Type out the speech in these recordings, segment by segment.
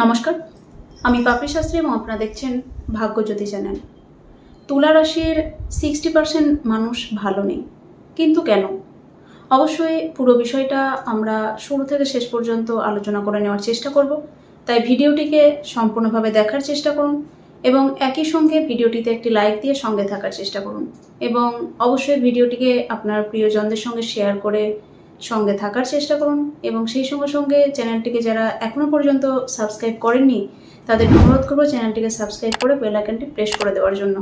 নমস্কার, আমি পাপড়ি শাস্ত্রী এবং আপনারা দেখছেন ভাগ্যজ্যোতি চ্যানেল। তুলা রাশির সিক্সটি পার্সেন্ট মানুষ ভালো নেই, কিন্তু কেন? অবশ্যই পুরো বিষয়টা আমরা শুরু থেকে শেষ পর্যন্ত আলোচনা করে নেওয়ার চেষ্টা করব, তাই ভিডিওটিকে সম্পূর্ণভাবে দেখার চেষ্টা করুন এবং একই সঙ্গে ভিডিওটিতে একটি লাইক দিয়ে সঙ্গে থাকার চেষ্টা করুন এবং অবশ্যই ভিডিওটিকে আপনার প্রিয়জনদের সঙ্গে শেয়ার করে সঙ্গে থাকার চেষ্টা করুন এবং সেই সঙ্গে সঙ্গে চ্যানেলটিকে যারা এখনও পর্যন্ত সাবস্ক্রাইব করেননি, তাদের অনুরোধ করব চ্যানেলটিকে সাবস্ক্রাইব করে বেল আইকনটি প্রেস করে দেওয়ার জন্য।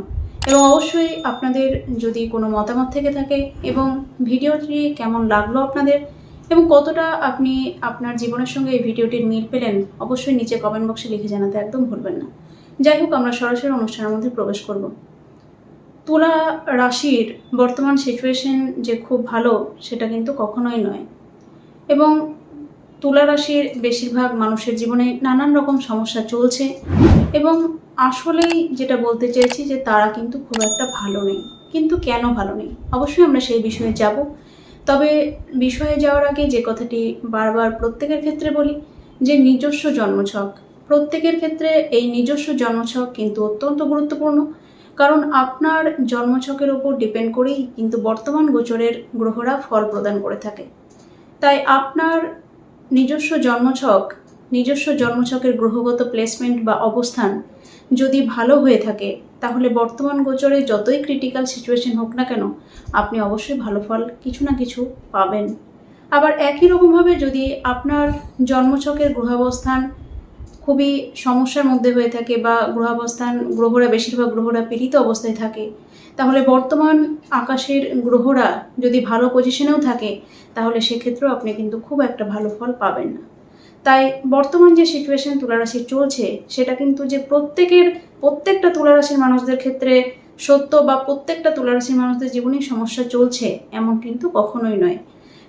এবং অবশ্যই আপনাদের যদি কোনো মতামত থেকে থাকে এবং ভিডিওটি কেমন লাগল আপনাদের এবং কতটা আপনি আপনার জীবনের সঙ্গে এই ভিডিওটির মিল পেলেন, অবশ্যই নিচে কমেন্ট বক্সে লিখে জানাতে একদম ভুলবেন না। যাই হোক, আমরা সরাসরি অনুষ্ঠানের মধ্যে প্রবেশ করব। তুলা রাশির বর্তমান সিচুয়েশন যে খুব ভালো, সেটা কিন্তু কখনোই নয়। এবং তুলা রাশির বেশিরভাগ মানুষের জীবনে নানান রকম সমস্যা চলছে এবং আসলেই যেটা বলতে চাইছি যে তারা কিন্তু খুব একটা ভালো নেই। কিন্তু কেন ভালো নেই? অবশ্যই আমরা সেই বিষয়ে যাব। তবে বিষয়ে যাওয়ার আগে যে কথাটি বারবার প্রত্যেকের ক্ষেত্রে বলি, যে নিজস্ব জন্মছক। প্রত্যেকের ক্ষেত্রে এই নিজস্ব জন্মছক কিন্তু অত্যন্ত গুরুত্বপূর্ণ। কারণ আপনার জন্মছকের ওপর ডিপেন্ড করেই কিন্তু বর্তমান গোচরের গ্রহরা ফল প্রদান করে থাকে। তাই আপনার নিজস্ব জন্মছক, নিজস্ব জন্মছকের গ্রহগত প্লেসমেন্ট বা অবস্থান যদি ভালো হয়ে থাকে, তাহলে বর্তমান গোচরে যতই ক্রিটিক্যাল সিচুয়েশন হোক না কেন, আপনি অবশ্যই ভালো ফল কিছু না কিছু পাবেন। আবার একই রকমভাবে যদি আপনার জন্মছকের গ্রহাবস্থান খুবই সমস্যার মধ্যে হয়ে থাকে বা গ্রহাবস্থান, গ্রহরা বেশিরভাগ গ্রহরা পীড়িত অবস্থায় থাকে। তাহলে বর্তমান আকাশের গ্রহরা যদি ভালো পজিশনেও থাকে, তাহলে সেক্ষেত্রেও আপনি কিন্তু খুব একটা ভালো ফল পাবেন না। তাই বর্তমান যে সিচুয়েশন তুলারাশি চলছে, সেটা কিন্তু যে প্রত্যেকের, প্রত্যেকটা তুলারাশির মানুষদের ক্ষেত্রে সত্য বা প্রত্যেকটা তুলারাশির মানুষদের জীবনেই সমস্যা চলছে, এমন কিন্তু কখনোই নয়।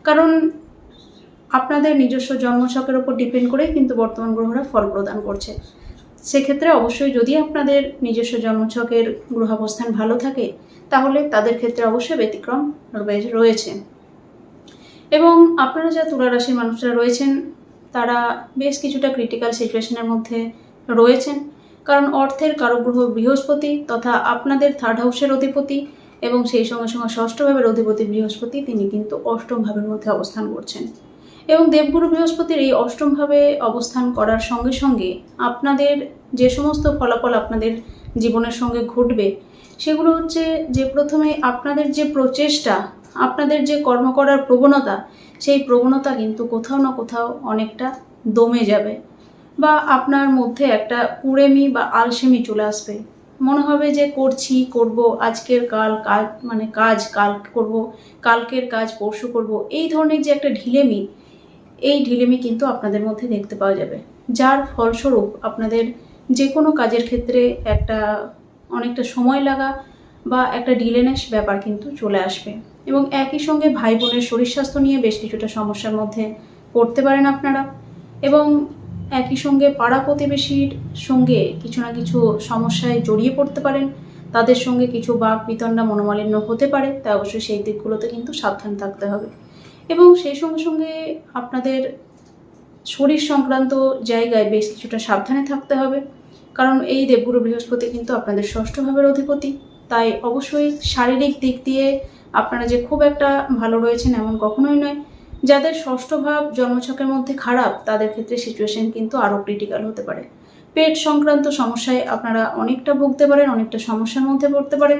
কারণ আপনাদের নিজস্ব জন্মছকের উপর ডিপেন্ড করেই কিন্তু বর্তমান গ্রহরা ফল প্রদান করছে। সেক্ষেত্রে অবশ্যই যদি আপনাদের নিজস্ব জন্মছকের গ্রহাবস্থান ভালো থাকে, তাহলে তাদের ক্ষেত্রে অবশ্যই ব্যতিক্রম রয়ে- রয়েছে। এবং আপনারা যা তুলা রাশির মানুষরা রয়েছেন, তারা বেশ কিছুটা ক্রিটিক্যাল সিচুয়েশনের মধ্যে রয়েছেন। কারণ অর্থের কারগ্রহ বৃহস্পতি তথা আপনাদের থার্ড হাউসের অধিপতি এবং সেই সঙ্গে সঙ্গে ষষ্ঠ ভাবের অধিপতি বৃহস্পতি, তিনি কিন্তু অষ্টম ভাবের মধ্যে অবস্থান করছেন। এবং দেবগুরু বৃহস্পতির এই অষ্টমভাবে অবস্থান করার সঙ্গে সঙ্গে আপনাদের যে সমস্ত ফলাফল আপনাদের জীবনের সঙ্গে ঘটবে, সেগুলো হচ্ছে যে প্রথমে আপনাদের যে প্রচেষ্টা, আপনাদের যে কর্ম করার প্রবণতা, সেই প্রবণতা কিন্তু কোথাও না কোথাও অনেকটা দমে যাবে বা আপনার মধ্যে একটা কুড়েমি বা আলসেমি চলে আসবে। মনে হবে যে করছি, করব, আজকের কাল কাল মানে কাজ, কাল করব, কালকের কাজ, পরশু করব, এই ধরনের যে একটা ঢিলেমি এই ঢিলেমি কিন্তু আপনাদের মধ্যে দেখতে পাওয়া যাবে। যার ফলস্বরূপ আপনাদের যে কোনো কাজের ক্ষেত্রে একটা অনেকটা সময় লাগা বা একটা ডিলেনেস ব্যাপার কিন্তু চলে আসবে। এবং একই সঙ্গে ভাই বোনের শরীর স্বাস্থ্য নিয়ে বেশ কিছুটা সমস্যার মধ্যে পড়তে পারেন আপনারা। এবং একই সঙ্গে পাড়া প্রতিবেশীর সঙ্গে কিছু না কিছু সমস্যায় জড়িয়ে পড়তে পারেন। তাদের সঙ্গে কিছু বাক বিতণ্ডা মনোমালিন্য হতে পারে। তাই অবশ্যই সেই দিকগুলোতে কিন্তু সাবধান থাকতে হবে। এবং সেই সঙ্গে সঙ্গে আপনাদের শরীর সংক্রান্ত জায়গায় বেশ কিছুটা সাবধানে থাকতে হবে। কারণ এই দেবগুরু বৃহস্পতি কিন্তু আপনাদের ষষ্ঠ ভাবের অধিপতি। তাই অবশ্যই শারীরিক দিক দিয়ে আপনারা যে খুব একটা ভালো রয়েছেন এমন কখনোই নয়। যাদের ষষ্ঠ ভাব জন্মছকের মধ্যে খারাপ, তাদের ক্ষেত্রে সিচুয়েশন কিন্তু আরও ক্রিটিক্যাল হতে পারে। পেট সংক্রান্ত সমস্যায় আপনারা অনেকটা ভুগতে পারেন, অনেকটা সমস্যার মধ্যে পড়তে পারেন।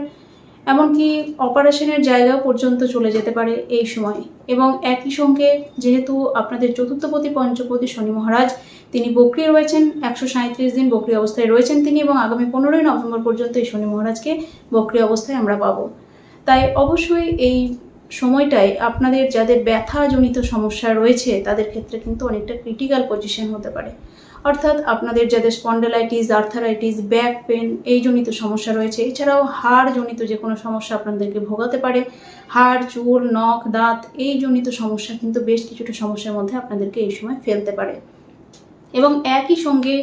এমনকি অপারেশনের জায়গাও পর্যন্ত চলে যেতে পারে এই সময়। এবং একই সঙ্গে যেহেতু আপনাদের চতুর্থপতি পঞ্চপতি শনি মহারাজ, তিনি বক্রি রয়েছেন, একশো সাঁত্রিশ দিন বক্রি অবস্থায় রয়েছেন তিনি এবং আগামী পনেরোই নভেম্বর পর্যন্ত এই শনি মহারাজকে বক্রি অবস্থায় আমরা পাবো। তাই অবশ্যই এই সময়টায় আপনাদের যাদের ব্যথাজনিত সমস্যা রয়েছে, তাদের ক্ষেত্রে কিন্তু অনেকটা ক্রিটিক্যাল পজিশন হতে পারে। অর্থাৎ আপনাদের যাদের স্পন্ডেলাইটিস আর্থারাইটিস ব্যাক পেন এই জনিত সমস্যা রয়েছে, এছাড়াও হাড় জনিত যে কোনো সমস্যা আপনাদেরকে ভোগাতে পারে। হাড়, চুল, নখ, দাঁত এই জনিত সমস্যা কিন্তু বেশ কিছুটা সমস্যার মধ্যে আপনাদেরকে এই সময় ফেলতে পারে। এবং একই সঙ্গে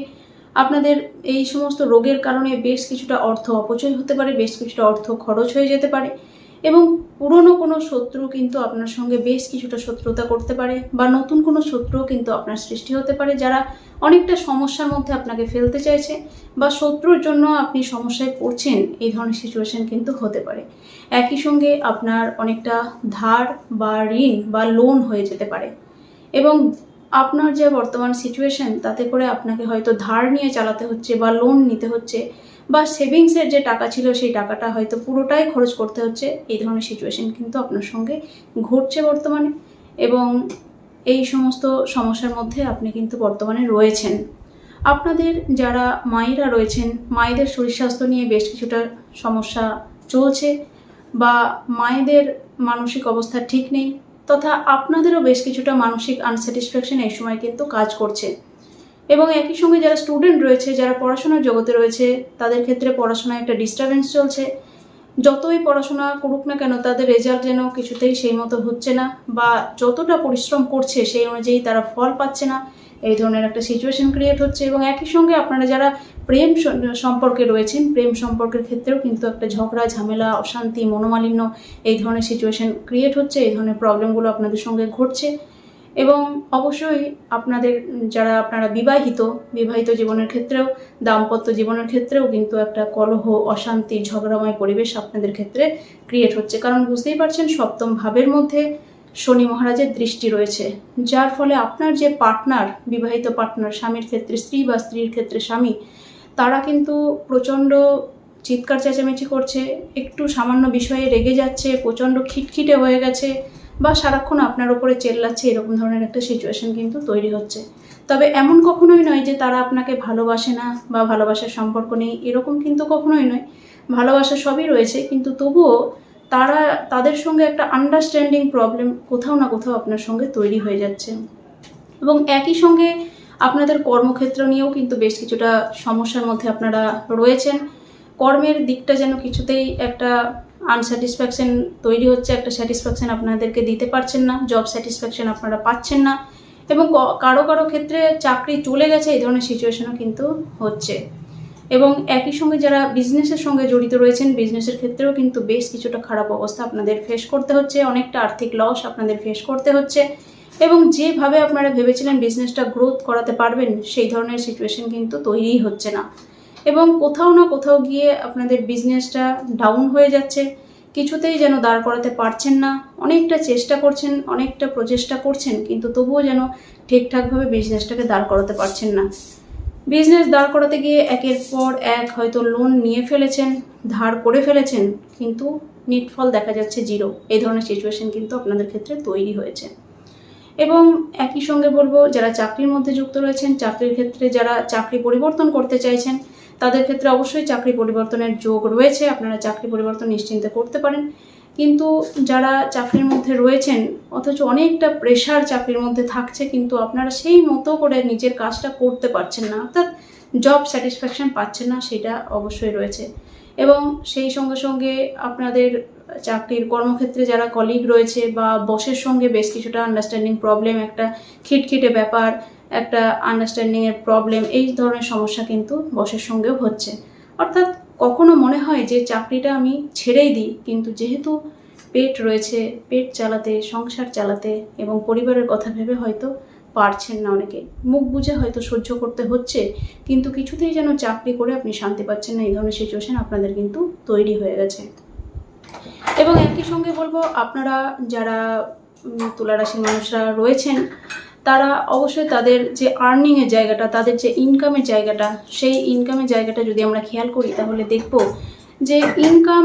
আপনাদের এই সমস্ত রোগের কারণে বেশ কিছুটা অর্থ অপচয় হতে পারে, বেশ কিছুটা অর্থ খরচ হয়ে যেতে পারে। এবং পুরনো কোনো শত্রু কিন্তু আপনার সঙ্গে বেশ কিছুটা শত্রুতা করতে পারে বা নতুন কোনো শত্রুও কিন্তু আপনার সৃষ্টি হতে পারে যারা অনেকটা সমস্যার মধ্যে আপনাকে ফেলতে চাইছে বা শত্রুর জন্য আপনি সমস্যায় পড়ছেন, এই ধরনের সিচুয়েশন কিন্তু হতে পারে। একই সঙ্গে আপনার অনেকটা ধার বা ঋণ বা লোন হয়ে যেতে পারে। এবং আপনার যে বর্তমান সিচুয়েশন তাতে করে আপনাকে হয়তো ধার নিয়ে চালাতে হচ্ছে বা লোন নিতে হচ্ছে বা সেভিংসের যে টাকা ছিল সেই টাকাটা হয়তো পুরোটাই খরচ করতে হচ্ছে। এই ধরনের সিচুয়েশন কিন্তু আপনার সঙ্গে ঘটছে বর্তমানে এবং এই সমস্ত সমস্যার মধ্যে আপনি কিন্তু বর্তমানে রয়েছেন। আপনাদের যারা মায়েরা রয়েছেন, মায়েদের শরীর স্বাস্থ্য নিয়ে বেশ কিছুটা সমস্যা চলছে বা মায়েদের মানসিক অবস্থা ঠিক নেই তথা আপনাদেরও বেশ কিছুটা মানসিক আনস্যাটিসফ্যাকশন এই সময় কিন্তু কাজ করছে। এবং একই সঙ্গে যারা স্টুডেন্ট রয়েছে, যারা পড়াশোনার জগতে রয়েছে, তাদের ক্ষেত্রে পড়াশোনায় একটা ডিস্টারবেন্স চলছে। যতই পড়াশোনা করুক না কেন, তাদের রেজাল্ট যেন কিছুতেই সেই মতো হচ্ছে না বা যতটা পরিশ্রম করছে সেই অনুযায়ী তারা ফল পাচ্ছে না। এই ধরনের একটা সিচুয়েশন ক্রিয়েট হচ্ছে এবং একই সঙ্গে আপনারা যারা প্রেম সম্পর্কে রয়েছেন, প্রেম সম্পর্কের ক্ষেত্রেও কিন্তু একটা ঝগড়া, ঝামেলা, অশান্তি, মনোমালিন্য এই ধরনের সিচুয়েশন ক্রিয়েট হচ্ছে। এই ধরনের প্রবলেমগুলো আপনাদের সঙ্গে ঘটছে। এবং অবশ্যই আপনাদের, যারা আপনারা বিবাহিত বিবাহিত জীবনের ক্ষেত্রেও, দাম্পত্য জীবনের ক্ষেত্রেও কিন্তু একটা কলহ, অশান্তি, ঝগড়াময় পরিবেশ আপনাদের ক্ষেত্রে ক্রিয়েট হচ্ছে। কারণ বুঝতেই পারছেন, সপ্তম ভাবের মধ্যে শনি মহারাজের দৃষ্টি রয়েছে, যার ফলে আপনার যে পার্টনার বিবাহিত পার্টনার স্বামীর ক্ষেত্রে স্ত্রী বা স্ত্রীর ক্ষেত্রে স্বামী, তারা কিন্তু প্রচণ্ড চিৎকার চেঁচামেচি করছে, একটু সামান্য বিষয়ে রেগে যাচ্ছে, প্রচণ্ড খিটখিটে হয়ে গেছে বা সারাক্ষণ আপনার ওপরে চেল্লাচ্ছে, এরকম ধরনের একটা সিচুয়েশন কিন্তু তৈরি হচ্ছে। তবে এমন কখনোই নয় যে তারা আপনাকে ভালোবাসে না বা ভালোবাসার সম্পর্ক নেই, এরকম কিন্তু কখনোই নয়। ভালোবাসা সবই রয়েছে, কিন্তু তবুও তারা, তাদের সঙ্গে একটা আন্ডারস্ট্যান্ডিং প্রবলেম কোথাও না কোথাও আপনার সঙ্গে তৈরি হয়ে যাচ্ছে। এবং একই সঙ্গে আপনাদের কর্মক্ষেত্র নিয়েও কিন্তু বেশ কিছুটা সমস্যার মধ্যে আপনারা রয়েছেন। কর্মের দিকটা যেন কিছুতেই একটা আনস্যাটিসফ্যাকশন তৈরি হচ্ছে, একটা স্যাটিসফ্যাকশন আপনাদেরকে দিতে পারছেন না জব স্যাটিসফ্যাকশন আপনারা পাচ্ছেন না এবং কারও কারও ক্ষেত্রে চাকরি চলে গেছে, এই ধরনের সিচুয়েশনও কিন্তু হচ্ছে। এবং একই সঙ্গে যারা বিজনেসের সঙ্গে জড়িত রয়েছেন বিজনেসের ক্ষেত্রেও কিন্তু বেশ কিছুটা খারাপ অবস্থা আপনাদের ফেস করতে হচ্ছে, অনেকটা আর্থিক লস আপনাদের ফেস করতে হচ্ছে এবং যেভাবে আপনারা ভেবেছিলেন বিজনেসটা গ্রোথ করাতে পারবেন, সেই ধরনের সিচুয়েশন কিন্তু তৈরিই হচ্ছে না। এবং কোথাও না কোথাও গিয়ে আপনাদের বিজনেসটা ডাউন হয়ে যাচ্ছে। কিছুতেই যেন দাঁড় করাতে পারছেন না। অনেকটা চেষ্টা করছেন, অনেকটা প্রচেষ্টা করছেন, কিন্তু তবুও যেন ঠিকঠাকভাবে বিজনেসটাকে দাঁড় করাতে পারছেন না। বিজনেস দাঁড় করাতে গিয়ে একের পর এক হয়তো লোন নিয়ে ফেলেছেন, ধার করে ফেলেছেন, কিন্তু নিটফল দেখা যাচ্ছে জিরো এই ধরনের সিচুয়েশন কিন্তু আপনাদের ক্ষেত্রে তৈরি হয়েছে। এবং একই সঙ্গে বলব, যারা চাকরির মধ্যে যুক্ত রয়েছেন, চাকরির ক্ষেত্রে যারা চাকরি পরিবর্তন করতে চাইছেন তাদের ক্ষেত্রে অবশ্যই চাকরি পরিবর্তনের যোগ রয়েছে, আপনারা চাকরি পরিবর্তন নিশ্চিন্তে করতে পারেন। কিন্তু যারা চাকরির মধ্যে রয়েছেন, অথচ অনেকটা প্রেশার চাকরির মধ্যে থাকছে, কিন্তু আপনারা সেই মতো করে নিজের কাজটা করতে পারছেন না, অর্থাৎ জব স্যাটিসফ্যাকশন পাচ্ছেন না, সেটা অবশ্যই রয়েছে। এবং সেই সঙ্গে সঙ্গে আপনাদের চাকরির কর্মক্ষেত্রে যারা কলিগ রয়েছে বা বসের সঙ্গে বেশ কিছুটা আন্ডারস্ট্যান্ডিং প্রবলেম একটা খিটখিটে ব্যাপার একটা আন্ডারস্ট্যান্ডিংয়ের প্রবলেম এই ধরনের সমস্যা কিন্তু বসের সঙ্গেও হচ্ছে। অর্থাৎ কখনো মনে হয় যে চাকরিটা আমি ছেড়েই দিই কিন্তু যেহেতু পেট রয়েছে পেট চালাতে সংসার চালাতে এবং পরিবারের কথা ভেবে হয়তো পারছেন না অনেকে। মুখ বুঝে হয়তো সহ্য করতে হচ্ছে কিন্তু কিছুতেই যেন চাকরি করে আপনি শান্তি পাচ্ছেন না এই ধরনের সিচুয়েশান আপনাদের কিন্তু তৈরি হয়ে গেছে। এবং একই সঙ্গে বলব আপনারা যারা উম, তুলা রাশির মানুষরা রয়েছেন তারা অবশ্যই তাদের যে আর্নিংয়ের জায়গাটা, তাদের যে ইনকামের জায়গাটা, সেই ইনকামের জায়গাটা যদি আমরা খেয়াল করি, তাহলে দেখব যে ইনকাম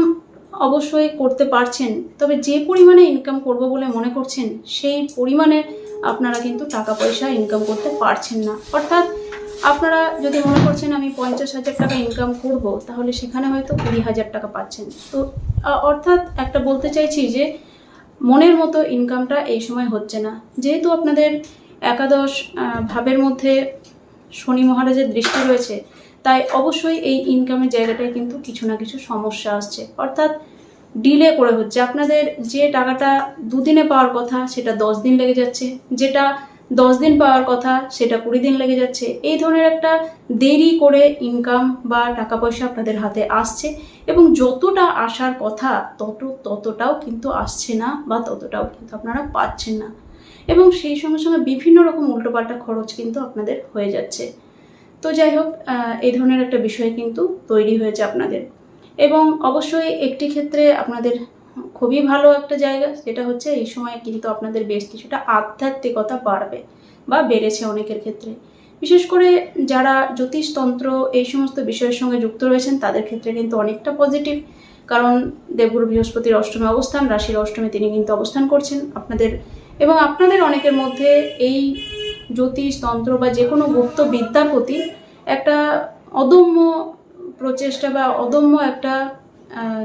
অবশ্যই করতে পারছেন, তবে যে পরিমাণে ইনকাম করব বলে মনে করছেন, সেই পরিমাণে আপনারা কিন্তু টাকা পয়সা ইনকাম করতে পারছেন না। অর্থাৎ আপনারা যদি মনে করছেন আমি পঞ্চাশ হাজার টাকা ইনকাম করব, তাহলে সেখানে হয়তো কুড়ি হাজার টাকা পাচ্ছেন। তো অর্থাৎ একটা বলতে চাইছি যে মনের মতো ইনকামটা এই সময় হচ্ছে না। যেহেতু আপনাদের একাদশ ভাবের মধ্যে শনি মহারাজের দৃষ্টি রয়েছে, তাই অবশ্যই এই ইনকামের জায়গাটায় কিন্তু কিছু না কিছু সমস্যা আসছে। অর্থাৎ ডিলে করে হচ্ছে। আপনাদের যে টাকাটা দুদিনে পাওয়ার কথা, সেটা দশ দিন লেগে যাচ্ছে। যেটা দশ দিন পাওয়ার কথা, সেটা কুড়ি দিন লেগে যাচ্ছে। এই ধরনের একটা দেরি করে ইনকাম বা টাকা পয়সা আপনাদের হাতে আসছে এবং যতটা আসার কথা তত ততটাও কিন্তু আসছে না বা ততটাও কিন্তু আপনারা পাচ্ছেন না। এবং সেই সঙ্গে সঙ্গে বিভিন্ন রকম উল্টোপাল্টা খরচ কিন্তু আপনাদের হয়ে যাচ্ছে। তো যাই হোক এই ধরনের একটা বিষয় কিন্তু তৈরি হয়েছে আপনাদের। এবং অবশ্যই একটি ক্ষেত্রে আপনাদের খুবই ভালো একটা জায়গা যেটা হচ্ছে এই সময় কিন্তু আপনাদের বেশ কিছুটা আধ্যাত্মিকতা বাড়বে বা বেড়েছে অনেকের ক্ষেত্রে। বিশেষ করে যারা জ্যোতিষতন্ত্র এই সমস্ত বিষয়ের সঙ্গে যুক্ত রয়েছেন, তাদের ক্ষেত্রে কিন্তু অনেকটা পজিটিভ। কারণ দেবগুরু বৃহস্পতির অষ্টমে অবস্থান, রাশির অষ্টমে তিনি কিন্তু অবস্থান করছেন। আপনাদের এবং আপনাদের অনেকের মধ্যে এই জ্যোতিষতন্ত্র বা যে কোনো গুপ্ত বিদ্যার প্রতি একটা অদম্য প্রচেষ্টা বা অদম্য একটা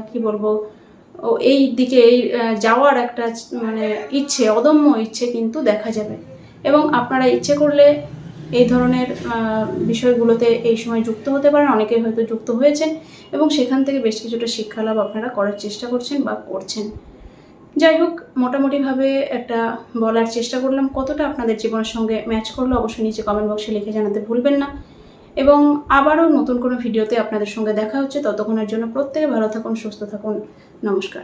কি বলব এই দিকে এই যাওয়ার একটা মানে ইচ্ছে, অদম্য ইচ্ছে কিন্তু দেখা যাবে। এবং আপনারা ইচ্ছে করলে এই ধরনের বিষয়গুলোতে এই সময় যুক্ত হতে পারেন। অনেকে হয়তো যুক্ত হয়েছেন এবং সেখান থেকে বেশ কিছুটা শিক্ষা লাভ আপনারা করার চেষ্টা করছেন বা করছেন। যাই হোক, মোটামুটিভাবে একটা বলার চেষ্টা করলাম কতটা আপনাদের জীবনের সঙ্গে ম্যাচ করল। অবশ্যই নিচে কমেন্ট বক্সে লিখে জানাতে ভুলবেন না। এবং আবারও নতুন কোনো ভিডিওতে আপনাদের সঙ্গে দেখা হচ্ছে। ততক্ষণের জন্য প্রত্যেকে ভালো থাকুন, সুস্থ থাকুন। নমস্কার।